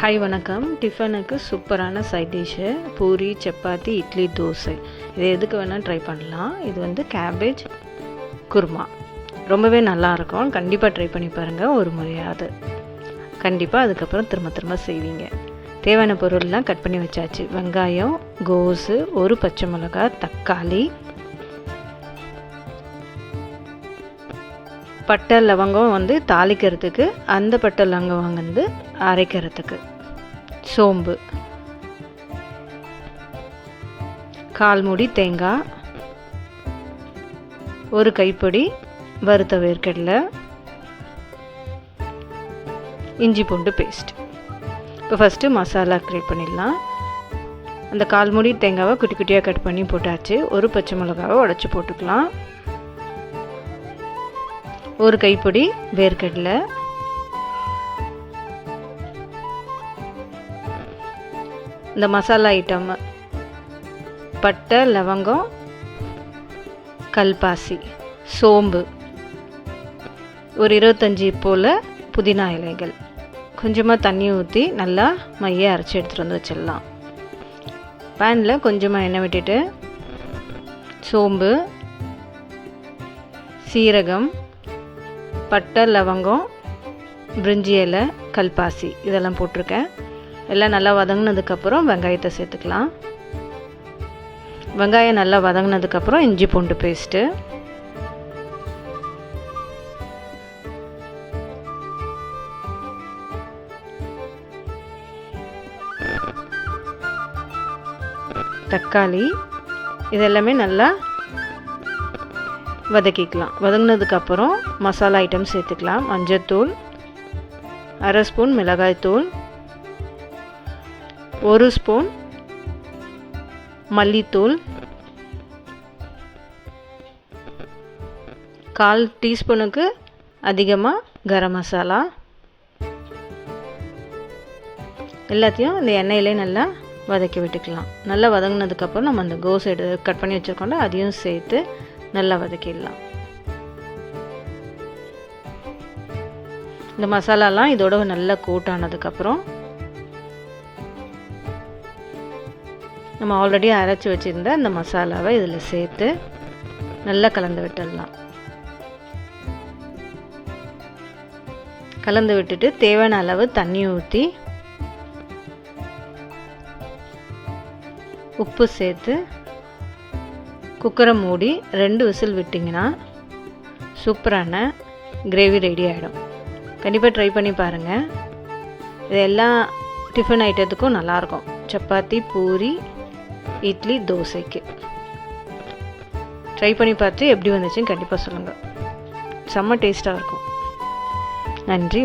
Hi வணக்கம். டிஃபனுக்கு சூப்பரான சைட் டிஷ்ஷு பூரி சப்பாத்தி இட்லி தோசை. இது எதுக்கு வேணால் ட்ரை பண்ணலாம். இது வந்து கேபேஜ் குருமா. ரொம்பவே நல்லாயிருக்கும் கண்டிப்பாக ட்ரை பண்ணி பாருங்கள் ஒரு முறையாவது. கண்டிப்பாக அதுக்கப்புறம் திரும்ப திரும்ப செய்வீங்க. தேவையான பொருள்லாம் கட் பண்ணி வச்சாச்சு. வெங்காயம் கோஸு ஒரு பச்சை மிளகா தக்காளி பட்டை லவங்கம் வந்து தாளிக்கிறதுக்கு அந்த பட்டை லவங்கம் வந்து அரைக்கிறதுக்கு. சோம்பு. கால் மூடி தேங்காய். ஒரு கைப்பிடி வறுத்த வேர்க்கடலை. இஞ்சி பூண்டு பேஸ்ட் இப்போ ஃபஸ்ட்டு மசாலா க்ரியேட் பண்ணிடலாம். அந்த கால் மூடி தேங்காவை குட்டி குட்டியாக கட் பண்ணி போட்டாச்சு. ஒரு பச்சை மிளகாவை உடச்சி போட்டுக்கலாம். ஒரு கைப்பிடி வேர்க்கடலை. இந்த மசாலா ஐட்டம் பட்டை லவங்கம் கல்பாசி சோம்பு. ஒரு இருபத்தஞ்சி போல் புதினா இலைகள். கொஞ்சமாக தண்ணி ஊற்றி நல்லா மைய அரைச்சி எடுத்துகிட்டு வந்து வச்சிடலாம். பேனில் கொஞ்சமாக எண்ணெய் விட்டுட்டு சோம்பு சீரகம் பட்டை லவங்கம் பிரிஞ்சி இலை கல்பாசி இதெல்லாம் போட்டிருக்கேன். எல்லாம் நல்லா வதங்கினதுக்கப்புறம் வெங்காயத்தை சேர்த்துக்கலாம். வெங்காயம் நல்லா வதங்கினதுக்கப்புறம் இஞ்சி பூண்டு பேஸ்ட்டு. தக்காளி இதெல்லாமே நல்லா வதக்கிக்கலாம். வதங்கினதுக்கப்புறம் மசாலா ஐட்டம் சேர்த்துக்கலாம். மஞ்சத்தூள் அரை ஸ்பூன் மிளகாய்த்தூள் ஒரு ஸ்பூன் மல்லித்தூள் கால் டீஸ்பூனுக்கு அதிகமாக கரம் மசாலா. எல்லாத்தையும் இந்த எண்ணெயிலே நல்லா வதக்கி விட்டுக்கலாம். நல்லா வதங்கினதுக்கப்புறம் நம்ம அந்த கோஸ் எடு கட் பண்ணி வச்சுருக்கோம்ல அதையும் சேர்த்து நல்லா வதக்கிடலாம். இந்த மசாலாலாம் இதோட நல்லா கூட்டானதுக்கப்புறம் நம்ம ஆல்ரெடி அரைச்சி வச்சுருந்த அந்த மசாலாவை இதில் சேர்த்து நல்லா கலந்து விட்டுடலாம். கலந்து விட்டுட்டு தேவையான அளவு தண்ணி ஊற்றி உப்பு சேர்த்து குக்கரை மூடி ரெண்டு விசில் விட்டிங்கன்னா சூப்பரான கிரேவி ரெடி ஆகிடும் கண்டிப்பாக ட்ரை பண்ணி பாருங்கள் இது எல்லா டிஃபன் ஐட்டத்துக்கும் நல்லாயிருக்கும் சப்பாத்தி பூரி இட்லி தோசைக்கு. ட்ரை பண்ணி பார்த்து எப்படி வந்துச்சுன்னு கண்டிப்பாக சொல்லுங்கள் செம்ம டேஸ்ட்டாக இருக்கும். நன்றி